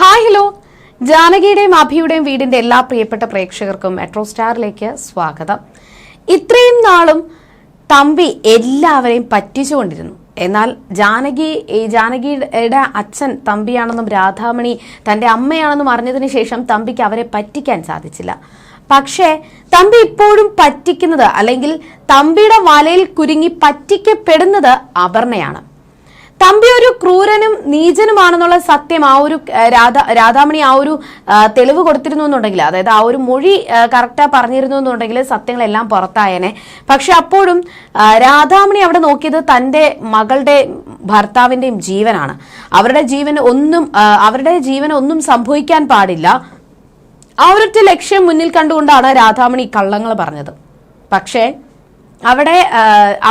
Hi hello. ജാനകിയുടെയും അഭിയുടെയും വീടിന്റെ എല്ലാ പ്രിയപ്പെട്ട പ്രേക്ഷകർക്കും മെട്രോ സ്റ്റാറിലേക്ക് സ്വാഗതം. ഇത്രയും നാളും തമ്പി എല്ലാവരെയും പറ്റിച്ചുകൊണ്ടിരുന്നു. എന്നാൽ ജാനകി ജാനകിയുടെ അച്ഛൻ തമ്പിയാണെന്നും രാധാമണി തന്റെ അമ്മയാണെന്നും അറിഞ്ഞതിന് ശേഷം തമ്പിക്ക് അവരെ പറ്റിക്കാൻ സാധിച്ചില്ല. പക്ഷേ തമ്പി ഇപ്പോഴും പറ്റിക്കുന്നത് അല്ലെങ്കിൽ തമ്പിയുടെ വലയിൽ കുരുങ്ങി പറ്റിക്കപ്പെടുന്നത് അപർണയാണ്. തമ്പി ഒരു ക്രൂരനും നീചനുമാണെന്നുള്ള സത്യം ആ ഒരു രാധാ രാധാമണി ആ ഒരു തെളിവ് കൊടുത്തിരുന്നു എന്നുണ്ടെങ്കിൽ അതായത് ആ ഒരു മൊഴി കറക്റ്റാ പറഞ്ഞിരുന്നു എന്നുണ്ടെങ്കിൽ സത്യങ്ങളെല്ലാം പുറത്തായേനെ. പക്ഷെ അപ്പോഴും രാധാമണി അവിടെ നോക്കിയത് തന്റെ മകളുടെ ഭർത്താവിന്റെയും ജീവനാണ്. അവരുടെ ജീവൻ ഒന്നും അവരുടെ ജീവൻ ഒന്നും സംഭവിക്കാൻ പാടില്ല. ആ ഒരൊറ്റ ലക്ഷ്യം മുന്നിൽ കണ്ടുകൊണ്ടാണ് രാധാമണി കള്ളങ്ങൾ പറഞ്ഞത്. പക്ഷേ അവിടെ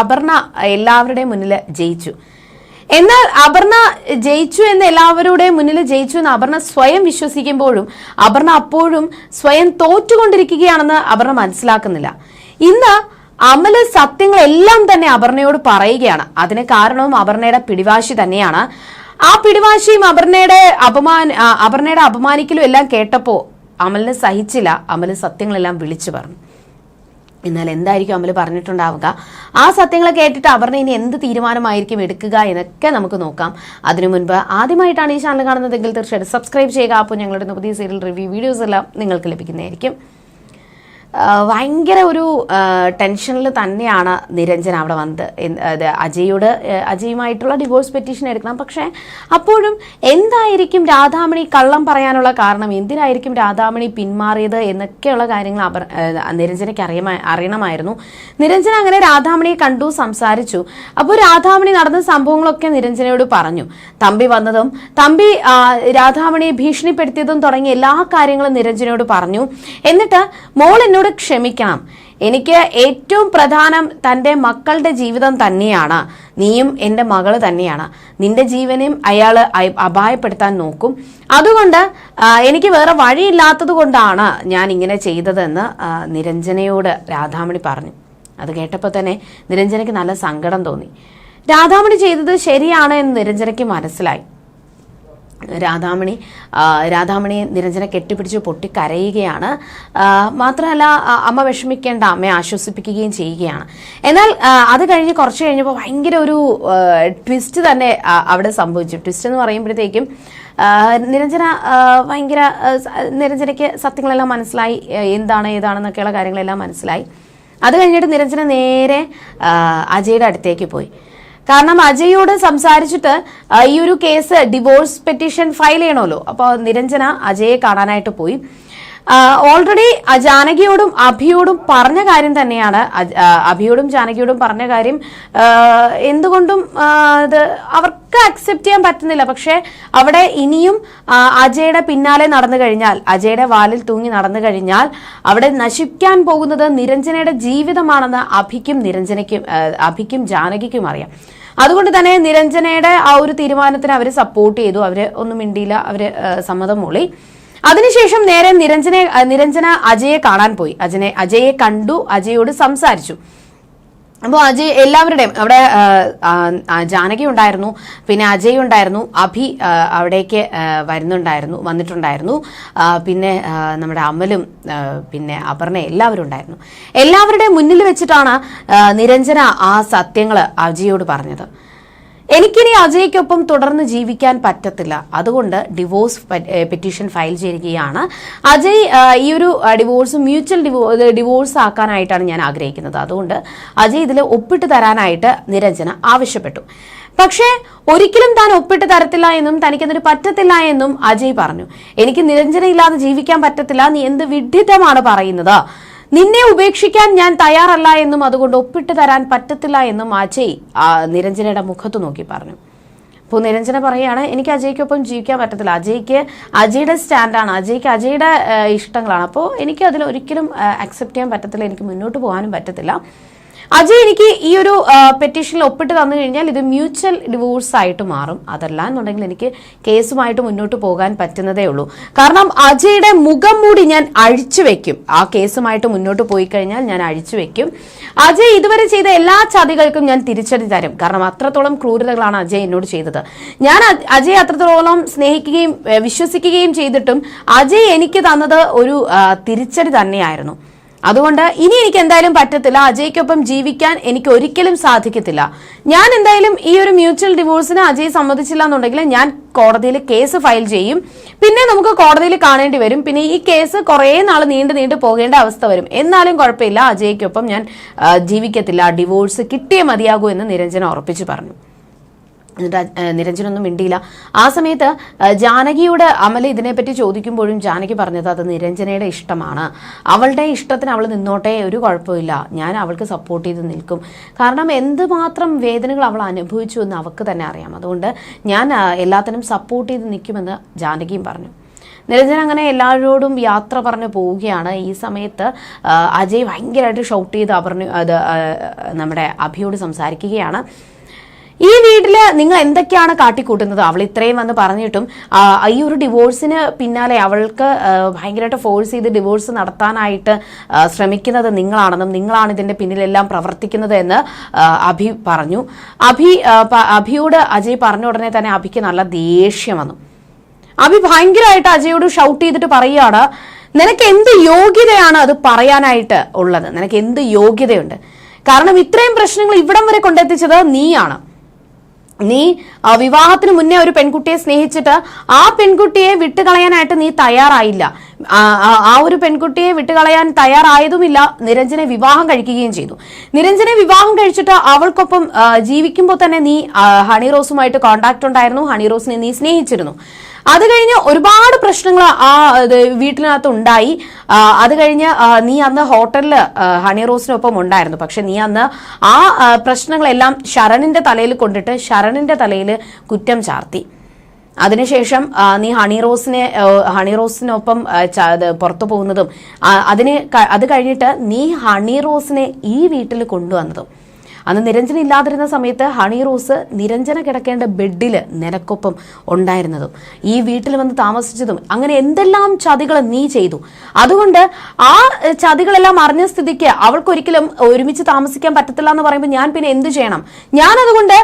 അപർണ എല്ലാവരുടെയും മുന്നിൽ ജയിച്ചു. എന്നാൽ അപർണ ജയിച്ചു എന്ന് എല്ലാവരുടെയും മുന്നിൽ ജയിച്ചു എന്ന് അപർണ സ്വയം വിശ്വസിക്കുമ്പോഴും അപർണ അപ്പോഴും സ്വയം തോറ്റുകൊണ്ടിരിക്കുകയാണെന്ന് അപർണ മനസ്സിലാക്കുന്നില്ല. ഇന്ന് അമൽ സത്യങ്ങളെല്ലാം തന്നെ അപർണയോട് പറയുകയാണ്. അതിന് കാരണവും അപർണയുടെ പിടിവാശി തന്നെയാണ്. ആ പിടിവാശിയും അപർണയുടെ അപമാന അപർണയുടെ അപമാനിക്കലും എല്ലാം കേട്ടപ്പോ അമലിന് സഹിച്ചില്ല. അമൽ സത്യങ്ങളെല്ലാം വിളിച്ചു പറഞ്ഞു. എന്നാൽ എന്തായിരിക്കും അമ്മൽ പറഞ്ഞിട്ടുണ്ടാവുക? ആ സത്യങ്ങൾ കേട്ടിട്ട് അപർണ ഇനി എന്ത് തീരുമാനമായിരിക്കും എടുക്കുക എന്നൊക്കെ നമുക്ക് നോക്കാം. അതിനു മുൻപ് ആദ്യമായിട്ടാണ് ഈ ചാനൽ കാണുന്നതെങ്കിൽ തീർച്ചയായിട്ടും സബ്സ്ക്രൈബ് ചെയ്യുക. അപ്പോൾ ഞങ്ങളുടെ പുതിയ സീരിയൽ റിവ്യൂ വീഡിയോസ് എല്ലാം നിങ്ങൾക്ക് ലഭിക്കുന്നതായിരിക്കും. ഭയങ്കര ഒരു ടെൻഷനിൽ തന്നെയാണ് നിരഞ്ജൻ അവിടെ വന്നത്. അജയോട് അജയുമായിട്ടുള്ള ഡിവോഴ്സ് പെറ്റീഷൻ എടുക്കണം. പക്ഷേ അപ്പോഴും എന്തായിരിക്കും രാധാമണി കള്ളം പറയാനുള്ള കാരണം? എന്തിനായിരിക്കും രാധാമണി പിന്മാറിയത് എന്നൊക്കെയുള്ള കാര്യങ്ങൾ അവർ നിരഞ്ജനയ്ക്ക് അറിയമാ അറിയണമായിരുന്നു. നിരഞ്ജൻ അങ്ങനെ രാധാമണിയെ കണ്ടു സംസാരിച്ചു. അപ്പോൾ രാധാമണി നടന്ന സംഭവങ്ങളൊക്കെ നിരഞ്ജനയോട് പറഞ്ഞു. തമ്പി വന്നതും തമ്പി രാധാമണിയെ ഭീഷണിപ്പെടുത്തിയതും തുടങ്ങിയ എല്ലാ കാര്യങ്ങളും നിരഞ്ജനയോട് പറഞ്ഞു. എന്നിട്ട് മോൾ എന്നോട് ക്ഷമിക്കണം. എനിക്ക് ഏറ്റവും പ്രധാനം തന്റെ മക്കളുടെ ജീവിതം തന്നെയാണ്. നീയും എന്റെ മകൾ തന്നെയാണ്. നിന്റെ ജീവനെയും അയാൾ അപായപ്പെടുത്താൻ നോക്കും. അതുകൊണ്ട് എനിക്ക് വേറെ വഴിയില്ലാത്തത് കൊണ്ടാണ് ഞാൻ ഇങ്ങനെ ചെയ്തതെന്ന് നിരഞ്ജനയോട് രാധാമണി പറഞ്ഞു. അത് കേട്ടപ്പോൾ തന്നെ നിരഞ്ജനയ്ക്ക് നല്ല സങ്കടം തോന്നി. രാധാമണി ചെയ്തത് ശരിയാണ് എന്ന് നിരഞ്ജനയ്ക്ക് മനസ്സിലായി. രാധാമണി രാധാമണി നിരഞ്ജന കെട്ടിപ്പിടിച്ച് പൊട്ടിക്കരയുകയാണ്. മാത്രമല്ല അമ്മ വിഷമിക്കേണ്ട അമ്മയെ ആശ്വസിപ്പിക്കുകയും ചെയ്യുകയാണ്. എന്നാൽ അത് കഴിഞ്ഞ് കുറച്ച് കഴിഞ്ഞപ്പോൾ ഭയങ്കര ഒരു ട്വിസ്റ്റ് തന്നെ അവിടെ സംഭവിച്ചു. ട്വിസ്റ്റ് എന്ന് പറയുമ്പോഴത്തേക്കും നിരഞ്ജന ഭയങ്കര നിരഞ്ജനയ്ക്ക് സത്യങ്ങളെല്ലാം മനസ്സിലായി എന്താണ് ഏതാണെന്നൊക്കെയുള്ള കാര്യങ്ങളെല്ലാം മനസ്സിലായി. അത് കഴിഞ്ഞിട്ട് നിരഞ്ജന നേരെ അജയുടെ അടുത്തേക്ക് പോയി. കാരണം അജയോട് സംസാരിച്ചിട്ട് ഈ ഒരു കേസ് ഡിവോഴ്സ് പെറ്റീഷൻ ഫയൽ ചെയ്യണമല്ലോ. അപ്പോൾ നിരഞ്ജന അജയെ കാണാനായിട്ട് പോയി. ഓൾറെഡി ജാനകിയോടും അഭിയോടും പറഞ്ഞ കാര്യം തന്നെയാണ്. അഭിയോടും ജാനകിയോടും പറഞ്ഞ കാര്യം എന്തുകൊണ്ടും ഇത് അവർക്ക് അക്സെപ്റ്റ് ചെയ്യാൻ പറ്റുന്നില്ല. പക്ഷേ അവിടെ ഇനിയും അജയുടെ പിന്നാലെ നടന്നു കഴിഞ്ഞാൽ അജയുടെ വാലിൽ തൂങ്ങി നടന്നു കഴിഞ്ഞാൽ അവിടെ നശിക്കാൻ പോകുന്നത് നിരഞ്ജനയുടെ ജീവിതമാണെന്ന് അഭിക്കും നിരഞ്ജനയ്ക്കും അഭിക്കും ജാനകിക്കും അറിയാം. അതുകൊണ്ട് തന്നെ നിരഞ്ജനയുടെ ആ ഒരു തീരുമാനത്തിന് അവർ സപ്പോർട്ട് ചെയ്തു. അവർ ഒന്നും മിണ്ടിയില്ല. അവർ ആ, സമ്മതം മൂളി. അതിനുശേഷം നേരെ നിരഞ്ജനെ നിരഞ്ജന അജയെ കാണാൻ പോയി. അജനെ അജയെ കണ്ടു അജയോട് സംസാരിച്ചു. അപ്പോൾ അജയ് എല്ലാവരുടെയും അവിടെ ജാനകി ഉണ്ടായിരുന്നു പിന്നെ അജയ് ഉണ്ടായിരുന്നു അഭി അവിടേക്ക് വരുന്നുണ്ടായിരുന്നു വന്നിട്ടുണ്ടായിരുന്നു പിന്നെ നമ്മുടെ അമലും പിന്നെ അപർണ എല്ലാവരും ഉണ്ടായിരുന്നു. എല്ലാവരുടെയും മുന്നിൽ വെച്ചിട്ടാണ് നിരഞ്ജന ആ സത്യങ്ങൾ അജയോട് പറഞ്ഞത്. എനിക്കിനി അജയ്ക്കൊപ്പം തുടർന്ന് ജീവിക്കാൻ പറ്റത്തില്ല. അതുകൊണ്ട് ഡിവോഴ്സ് പെറ്റീഷൻ ഫയൽ ചെയ്യുകയാണ്. അജയ് ഈ ഒരു ഡിവോഴ്സ് മ്യൂച്വൽ ഡിവോ ഡിവോഴ്സ് ആക്കാനായിട്ടാണ് ഞാൻ ആഗ്രഹിക്കുന്നത്. അതുകൊണ്ട് അജയ് ഇതിൽ ഒപ്പിട്ട് തരാനായിട്ട് നിരഞ്ജന ആവശ്യപ്പെട്ടു. പക്ഷേ ഒരിക്കലും താൻ ഒപ്പിട്ട് തരത്തില്ല എന്നും തനിക്കതിന് പറ്റത്തില്ല എന്നും അജയ് പറഞ്ഞു. എനിക്ക് നിരഞ്ജന ഇല്ലാതെ ജീവിക്കാൻ പറ്റത്തില്ല നീ എന്ത് വിഡ്ഢിത്തമാണ് പറയുന്നത്? നിന്നെ ഉപേക്ഷിക്കാൻ ഞാൻ തയ്യാറല്ല എന്നും അതുകൊണ്ട് ഒപ്പിട്ട് തരാൻ പറ്റത്തില്ല എന്നും അജയ് നിരഞ്ജനയുടെ മുഖത്ത് നോക്കി പറഞ്ഞു. അപ്പോൾ നിരഞ്ജന പറയുകയാണ് എനിക്ക് അജയ്ക്കൊപ്പം ജീവിക്കാൻ പറ്റത്തില്ല. അജയ്ക്ക് അജയുടെ സ്റ്റാൻഡാണ്. അജയ്ക്ക് അജയുടെ ഇഷ്ടങ്ങളാണ്. അപ്പോൾ എനിക്ക് അതിൽ ഒരിക്കലും അക്സെപ്റ്റ് ചെയ്യാൻ പറ്റത്തില്ല. എനിക്ക് മുന്നോട്ട് പോകാനും പറ്റത്തില്ല. അജയ് എനിക്ക് ഈ ഒരു പെറ്റീഷനിൽ ഒപ്പിട്ട് തന്നു കഴിഞ്ഞാൽ ഇത് മ്യൂച്വൽ ഡിവോഴ്സ് ആയിട്ട് മാറും. അതല്ല എന്നുണ്ടെങ്കിൽ എനിക്ക് കേസുമായിട്ട് മുന്നോട്ട് പോകാൻ പറ്റുന്നതേ ഉള്ളൂ. കാരണം അജയുടെ മുഖം മൂടി ഞാൻ അഴിച്ചു വെക്കും. ആ കേസുമായിട്ട് മുന്നോട്ട് പോയി കഴിഞ്ഞാൽ ഞാൻ അഴിച്ചു വെക്കും. അജയ് ഇതുവരെ ചെയ്ത എല്ലാ ചതികൾക്കും ഞാൻ തിരിച്ചടി തരും. കാരണം അത്രത്തോളം ക്രൂരതകളാണ് അജയ് എന്നോട് ചെയ്തത്. ഞാൻ അജയ് അത്രത്തോളം സ്നേഹിക്കുകയും വിശ്വസിക്കുകയും ചെയ്തിട്ടും അജയ് എനിക്ക് തന്നത് ഒരു തിരിച്ചടി തന്നെയായിരുന്നു. അതുകൊണ്ട് ഇനി എനിക്ക് എന്തായാലും പറ്റത്തില്ല. അജയ്ക്കൊപ്പം ജീവിക്കാൻ എനിക്ക് ഒരിക്കലും സാധിക്കത്തില്ല. ഞാൻ എന്തായാലും ഈ ഒരു മ്യൂച്വൽ ഡിവോഴ്സിന് അജയ് സമ്മതിച്ചില്ല എന്നുണ്ടെങ്കിൽ ഞാൻ കോടതിയിൽ കേസ് ഫയൽ ചെയ്യും. പിന്നെ നമുക്ക് കോടതിയിൽ കാണേണ്ടി വരും. പിന്നെ ഈ കേസ് കുറേ നാൾ നീണ്ടു നീണ്ടു പോകേണ്ട അവസ്ഥ വരും. എന്നാലും കുഴപ്പമില്ല. അജയ്ക്കൊപ്പം ഞാൻ ജീവിക്കത്തില്ല. ഡിവോഴ്സ് കിട്ടിയേ മതിയാകൂ എന്ന് നിരഞ്ജന ഉറപ്പിച്ചു പറഞ്ഞു. നിരഞ്ജനൊന്നും മിണ്ടിയില്ല. ആ സമയത്ത് ജാനകിയുടെ അമല ഇതിനെപ്പറ്റി ചോദിക്കുമ്പോഴും ജാനകി പറഞ്ഞത് അത് നിരഞ്ജനയുടെ ഇഷ്ടമാണ്. അവളുടെ ഇഷ്ടത്തിന് അവൾ നിന്നോട്ടെ ഒരു കുഴപ്പമില്ല. ഞാൻ അവൾക്ക് സപ്പോർട്ട് ചെയ്ത് നിൽക്കും. കാരണം എന്തുമാത്രം വേദനകൾ അവൾ അനുഭവിച്ചു എന്ന് അവൾക്ക് തന്നെ അറിയാം. അതുകൊണ്ട് ഞാൻ എല്ലാത്തിനും സപ്പോർട്ട് ചെയ്ത് നിൽക്കുമെന്ന് ജാനകിയും പറഞ്ഞു. നിരഞ്ജൻ അങ്ങനെ എല്ലാവരോടും യാത്ര പറഞ്ഞ് പോവുകയാണ്. ഈ സമയത്ത് അജയ് ഭയങ്കരമായിട്ട് ഷൗട്ട് ചെയ്ത് അപർണ അത് നമ്മുടെ അഭിയോട് സംസാരിക്കുകയാണ്. ഈ വീട്ടിൽ നിങ്ങൾ എന്തൊക്കെയാണ് കാട്ടിക്കൂട്ടുന്നത്? അവൾ ഇത്രയും വന്ന് പറഞ്ഞിട്ടും ഈ ഒരു ഡിവോഴ്സിന് പിന്നാലെ അവൾക്ക് ഭയങ്കരമായിട്ട് ഫോഴ്സ് ചെയ്ത് ഡിവോഴ്സ് നടത്താനായിട്ട് ശ്രമിക്കുന്നത് നിങ്ങളാണെന്നും നിങ്ങളാണ് ഇതിന്റെ പിന്നിലെല്ലാം പ്രവർത്തിക്കുന്നത് എന്ന് അഭി പറഞ്ഞു. അഭി അഭിയോട് അജയ് പറഞ്ഞ ഉടനെ തന്നെ അഭിക്ക് നല്ല ദേഷ്യം വന്നു. അഭി ഭയങ്കരമായിട്ട് അജയോട് ഷൗട്ട് ചെയ്തിട്ട് പറയുകയാണ് നിനക്ക് എന്ത് യോഗ്യതയാണ് അത് പറയാനായിട്ട് ഉള്ളത്? നിനക്ക് എന്ത് യോഗ്യതയുണ്ട്? കാരണം ഇത്രയും പ്രശ്നങ്ങൾ ഇവിടം വരെ കൊണ്ടെത്തിച്ചത് നീയാണ്. നീ വിവാഹത്തിന് മുന്നേ ഒരു പെൺകുട്ടിയെ സ്നേഹിച്ചിട്ട് ആ പെൺകുട്ടിയെ വിട്ടുകളയാനായിട്ട് നീ തയ്യാറായില്ല. ആ, ഒരു പെൺകുട്ടിയെ വിട്ടുകളയാൻ തയ്യാറായതുമില്ല. നിരഞ്ജനെ വിവാഹം കഴിക്കുകയും ചെയ്തു. നിരഞ്ജനെ വിവാഹം കഴിച്ചിട്ട് അവൾക്കൊപ്പം ജീവിക്കുമ്പോൾ തന്നെ നീ ഹണി റോസുമായിട്ട് കോണ്ടാക്ട് ഉണ്ടായിരുന്നു. ഹണി റോസിനെ നീ സ്നേഹിച്ചിരുന്നു. അത് കഴിഞ്ഞ് ഒരുപാട് പ്രശ്നങ്ങൾ ആ വീട്ടിനകത്ത് ഉണ്ടായി. അത് കഴിഞ്ഞ് നീ അന്ന് ഹോട്ടലിൽ ഹണി റോസിനൊപ്പം ഉണ്ടായിരുന്നു. പക്ഷെ നീ അന്ന് ആ, പ്രശ്നങ്ങളെല്ലാം ശരണിന്റെ തലയിൽ കൊണ്ടിട്ട് ശരണിന്റെ തലയിൽ കുറ്റം ചാർത്തി. അതിനുശേഷം നീ ഹണി റോസിനെ ഹണി റോസിനൊപ്പം പുറത്തു പോകുന്നതും അതിന് അത് കഴിഞ്ഞിട്ട് നീ ഹണി റോസിനെ ഈ വീട്ടിൽ കൊണ്ടുവന്നതും. അന്ന് നിരഞ്ജന ഇല്ലാതിരുന്ന സമയത്ത് ഹണി റോസ് നിരഞ്ജന കിടക്കേണ്ട ബെഡിൽ നിനക്കൊപ്പം ഉണ്ടായിരുന്നതും. ഈ വീട്ടിൽ വന്ന് താമസിച്ചതും. അങ്ങനെ എന്തെല്ലാം ചതികൾ നീ ചെയ്തു? അതുകൊണ്ട് ആ ചതികളെല്ലാം അറിഞ്ഞ സ്ഥിതിക്ക് അവൾക്കൊരിക്കലും ഒരുമിച്ച് താമസിക്കാൻ പറ്റത്തില്ല എന്ന് പറയുമ്പോൾ ഞാൻ പിന്നെ എന്ത് ചെയ്യണം? ഞാൻ അതുകൊണ്ട്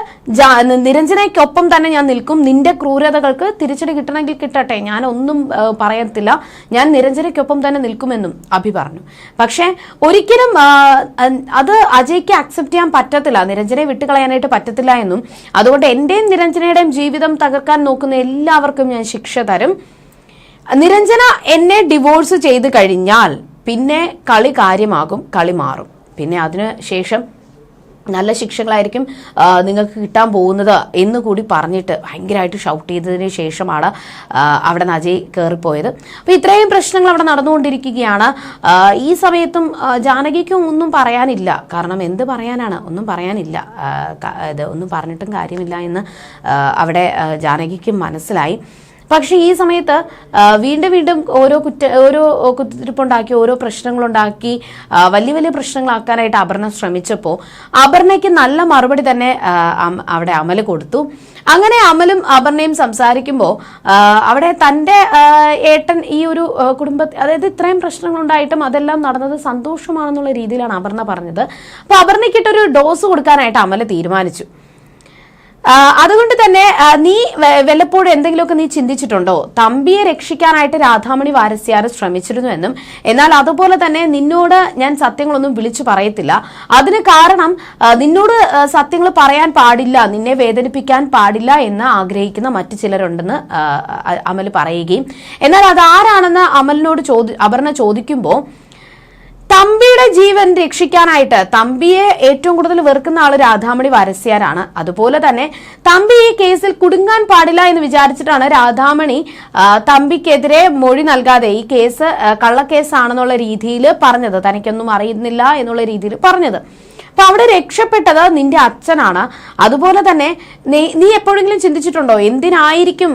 നിരഞ്ജനയ്ക്കൊപ്പം തന്നെ ഞാൻ നിൽക്കും. നിന്റെ ക്രൂരതകൾക്ക് തിരിച്ചടി കിട്ടണമെങ്കിൽ കിട്ടട്ടെ. ഞാൻ ഒന്നും പറയത്തില്ല. ഞാൻ നിരഞ്ജനയ്ക്കൊപ്പം തന്നെ നിൽക്കുമെന്നും അഭി പറഞ്ഞു. പക്ഷേ ഒരിക്കലും അത് അജയ്ക്ക് അക്സെപ്റ്റ് ചെയ്യാൻ പറ്റത്തില്ല. നിരഞ്ജനെ വിട്ടുകളയാനായിട്ട് പറ്റത്തില്ല എന്നും. അതുകൊണ്ട് എന്റെയും നിരഞ്ജനയുടെയും ജീവിതം തകർക്കാൻ നോക്കുന്ന എല്ലാവർക്കും ഞാൻ ശിക്ഷ തരും. നിരഞ്ജന എന്നെ ഡിവോഴ്സ് ചെയ്ത് കഴിഞ്ഞാൽ പിന്നെ കളി കാര്യമാകും കളി മാറും. പിന്നെ അതിന് ശേഷം നല്ല ശിക്ഷകളായിരിക്കും നിങ്ങൾക്ക് കിട്ടാൻ പോകുന്നത് എന്ന് കൂടി പറഞ്ഞിട്ട് ഭയങ്കരമായിട്ട് ഷൗട്ട് ചെയ്തതിന് ശേഷമാണ് അവിടെ അജയ് കയറിപ്പോയത് അപ്പോൾ ഇത്രയും പ്രശ്നങ്ങൾ അവിടെ നടന്നുകൊണ്ടിരിക്കുകയാണ്. ഈ സമയത്തും ജാനകിക്കും ഒന്നും പറയാനില്ല. കാരണം എന്ത് പറയാനാണ്? ഒന്നും പറയാനില്ല. ഇത് ഒന്നും പറഞ്ഞിട്ടും കാര്യമില്ല എന്ന് അവിടെ ജാനകിക്കും മനസ്സിലായി. പക്ഷേ ഈ സമയത്ത് വീണ്ടും വീണ്ടും ഓരോ കുറ്റ ഓരോ കുത്തിരിപ്പുണ്ടാക്കി ഓരോ പ്രശ്നങ്ങളുണ്ടാക്കി വലിയ വലിയ പ്രശ്നങ്ങളാക്കാനായിട്ട് അപർണ ശ്രമിച്ചപ്പോൾ അപർണയ്ക്ക് നല്ല മറുപടി തന്നെ അവിടെ അമൽ കൊടുത്തു. അങ്ങനെ അമലും അപർണയും സംസാരിക്കുമ്പോൾ അവിടെ തന്റെ ഏട്ടൻ ഈ ഒരു കുടുംബ അതായത് ഇത്രയും പ്രശ്നങ്ങളുണ്ടായിട്ടും അതെല്ലാം നടന്നത് സന്തോഷമാണെന്നുള്ള രീതിയിലാണ് അപർണ പറഞ്ഞത്. അപ്പോൾ അപർണയ്ക്കിട്ടൊരു ഡോസ് കൊടുക്കാനായിട്ട് അമല തീരുമാനിച്ചു. അതുകൊണ്ട് തന്നെ നീ വല്ലപ്പോഴും എന്തെങ്കിലുമൊക്കെ നീ ചിന്തിച്ചിട്ടുണ്ടോ? തമ്പിയെ രക്ഷിക്കാനായിട്ട് രാധാമണി വാരസ്യാർ ശ്രമിച്ചിരുന്നു എന്നും എന്നാൽ അതുപോലെ തന്നെ നിന്നോട് ഞാൻ സത്യങ്ങളൊന്നും വിളിച്ചു പറയത്തില്ല. അതിന് കാരണം നിന്നോട് സത്യങ്ങൾ പറയാൻ പാടില്ല നിന്നെ വേദനിപ്പിക്കാൻ പാടില്ല എന്ന് ആഗ്രഹിക്കുന്ന മറ്റു ചിലരുണ്ടെന്ന് അമൽ പറയുകയും. എന്നാൽ അതാരാണെന്ന് അമലിനോട് ചോദി അപർണ ചോദിക്കുമ്പോൾ തമ്പിയുടെ ജീവൻ രക്ഷിക്കാനായിട്ട് തമ്പിയെ ഏറ്റവും കൂടുതൽ വെറുക്കുന്ന ആൾ രാധാമണി വരസ്യാരാണ്. അതുപോലെ തന്നെ തമ്പി ഈ കേസിൽ കുടുങ്ങാൻ പാടില്ല എന്ന് വിചാരിച്ചിട്ടാണ് രാധാമണി തമ്പിക്കെതിരെ മൊഴി നൽകാതെ ഈ കേസ് കള്ളക്കേസാണെന്നുള്ള രീതിയിൽ പറഞ്ഞത്. തനിക്കൊന്നും അറിയുന്നില്ല എന്നുള്ള രീതിയിൽ പറഞ്ഞത്. അപ്പൊ അവിടെ രക്ഷപ്പെട്ടത് നിന്റെ അച്ഛനാണ്. അതുപോലെ തന്നെ നീ എപ്പോഴെങ്കിലും ചിന്തിച്ചിട്ടുണ്ടോ? എന്തിനായിരിക്കും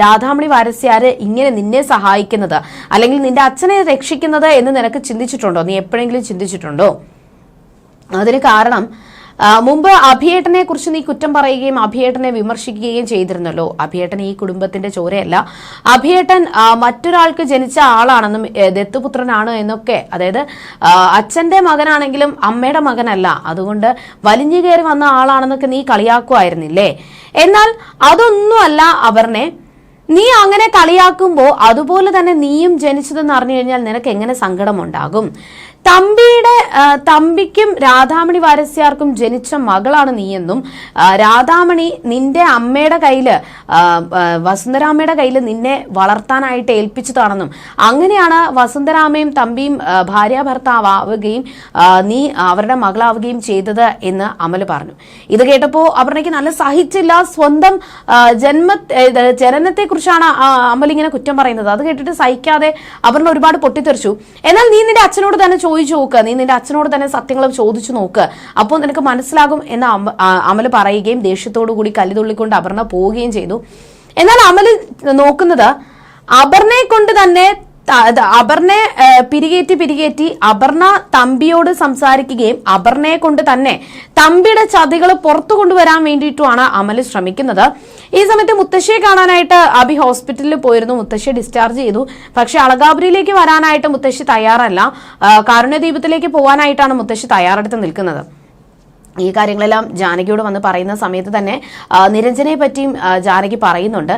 രാധാമണി വാരസ്യാര് ഇങ്ങനെ നിന്നെ സഹായിക്കുന്നത്? അല്ലെങ്കിൽ നിന്റെ അച്ഛനെ രക്ഷിക്കുന്നത് എന്ന് നിനക്ക് ചിന്തിച്ചിട്ടുണ്ടോ? നീ എപ്പോഴെങ്കിലും ചിന്തിച്ചിട്ടുണ്ടോ? അതിന് കാരണം മുമ്പ് അഭിയേട്ടനെ കുറിച്ച് നീ കുറ്റം പറയുകയും അഭിയേട്ടനെ വിമർശിക്കുകയും ചെയ്തിരുന്നല്ലോ. അഭിയേട്ടൻ ഈ കുടുംബത്തിന്റെ ചോരയല്ല. അഭിയേട്ടൻ മറ്റൊരാൾക്ക് ജനിച്ച ആളാണെന്നും ദത്തുപുത്രനാണ് എന്നൊക്കെ അതായത് അച്ഛന്റെ മകനാണെങ്കിലും അമ്മയുടെ മകനല്ല. അതുകൊണ്ട് വലിഞ്ഞു കയറി വന്ന ആളാണെന്നൊക്കെ നീ കളിയാക്കുമായിരുന്നില്ലേ എന്നാൽ അതൊന്നുമല്ല അവരനെ നീ അങ്ങനെ കളിയാക്കുമ്പോൾ അതുപോലെ തന്നെ നീയും ജനിച്ചതെന്ന് അറിഞ്ഞു കഴിഞ്ഞാൽ നിനക്ക് എങ്ങനെ സങ്കടമുണ്ടാകും? തമ്പിയുടെ തമ്പിക്കും രാധാമണി വാരസ്യാർക്കും ജനിച്ച മകളാണ് നീയെന്നും രാധാമണി നിന്റെ അമ്മയുടെ ആ, വസുന്ധരാമയുടെ കയ്യിൽ നിന്നെ വളർത്താനായിട്ട് ഏൽപ്പിച്ചതാണെന്നും അങ്ങനെയാണ് വസുന്ധരാമയും തമ്പിയും ഭാര്യ ഭർത്താവുകയും നീ അവരുടെ മകളാവുകയും ചെയ്തത് എന്ന് അമൽ പറഞ്ഞു. ഇത് കേട്ടപ്പോൾ അപർണയ്ക്ക് നല്ല സഹിച്ചില്ല സ്വന്തം ജന്മ ജനനത്തെക്കുറിച്ചാണ് ജനനത്തെ കുറിച്ചാണ് അമൽ ഇങ്ങനെ കുറ്റം പറയുന്നത്. അത് കേട്ടിട്ട് സഹിക്കാതെ അപർണ ഒരുപാട് പൊട്ടിത്തെറിച്ചു. എന്നാൽ നീ നിന്റെ അച്ഛനോട് തന്നെ ചോദിച്ചു നോക്ക്. നീ നിന്റെ അച്ഛനോട് തന്നെ സത്യങ്ങളും ചോദിച്ചു നോക്ക്. അപ്പോൾ നിനക്ക് മനസ്സിലാകും എന്ന് അമൽ പറയുകയും ദേഷ്യത്തോടു കൂടി കല്ലുതുള്ളിക്കൊണ്ട് അപർണ പോവുകയും ചെയ്തു. എന്നാൽ അമൽ നോക്കുന്നത് അപർണയെ കൊണ്ട് തന്നെ ഏ, പിരികേറ്റി പിരികേറ്റി അപർണ തമ്പിയോട് സംസാരിക്കുകയും അപർണയെ കൊണ്ട് തന്നെ തമ്പിയുടെ ചതികൾ പുറത്തു കൊണ്ടുവരാൻ വേണ്ടിയിട്ടുമാണ് അമൽ ശ്രമിക്കുന്നത്. ഈ സമയത്ത് മുത്തശ്ശിയെ കാണാനായിട്ട് അബി ഹോസ്പിറ്റലിൽ പോയിരുന്നു. മുത്തശ്ശിയെ ഡിസ്ചാർജ് ചെയ്തു. പക്ഷെ അളകാപുരിയിലേക്ക് വരാനായിട്ട് മുത്തശ്ശി തയ്യാറല്ല. കാരുണ്യദ്വീപത്തിലേക്ക് പോകാനായിട്ടാണ് മുത്തശ്ശി തയ്യാറെടുത്ത് നിൽക്കുന്നത്. ഈ കാര്യങ്ങളെല്ലാം ജാനകിയോട് വന്ന് പറയുന്ന സമയത്ത് തന്നെ നിരഞ്ജനെ നിരഞ്ജനയെ പറ്റിയും ജാനകി പറയുന്നുണ്ട്.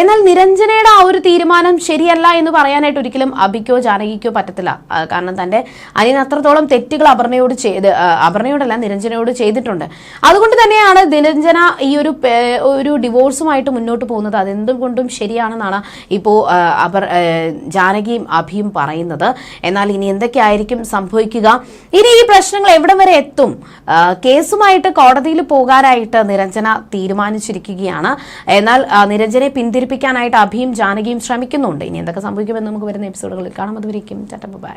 എന്നാൽ നിരഞ്ജനയുടെ ആ ഒരു തീരുമാനം ശരിയല്ല എന്ന് പറയാനായിട്ട് ഒരിക്കലും അഭിക്കോ ജാനകിക്കോ പറ്റത്തില്ല. കാരണം തന്റെ അനിയൻ അത്രത്തോളം തെറ്റുകൾ അപർണയോട് ചെയ്ത് അപർണയോടല്ല നിരഞ്ജനയോട് ചെയ്തിട്ടുണ്ട്. അതുകൊണ്ട് തന്നെയാണ് നിരഞ്ജന ഈ ഒരു ഒരു ഡിവോഴ്സുമായിട്ട് മുന്നോട്ട് പോകുന്നത്. അതെന്തുകൊണ്ടും ശരിയാണെന്നാണ് ഇപ്പോൾ അപർ ജാനകിയും അഭിയും പറയുന്നത്. എന്നാൽ ഇനി എന്തൊക്കെയായിരിക്കും സംഭവിക്കുക? ഇനി ഈ പ്രശ്നങ്ങൾ എവിടം വരെ എത്തും? കേസുമായിട്ട് കോടതിയിൽ പോകാനായിട്ട് നിരഞ്ജന തീരുമാനിച്ചിരിക്കുകയാണ്. എന്നാൽ നിരഞ്ജനെ പിന്തിരിപ്പിക്കാനായിട്ട് അഭിയും ജാനകിയും ശ്രമിക്കുന്നുണ്ട്. ഇനി എന്തൊക്കെ സംഭവിക്കുമെന്ന് നമുക്ക് വരുന്ന എപ്പിസോഡുകളിൽ കാണാം. അതുവരേക്കും ചട്ടപ്പ് ബൈ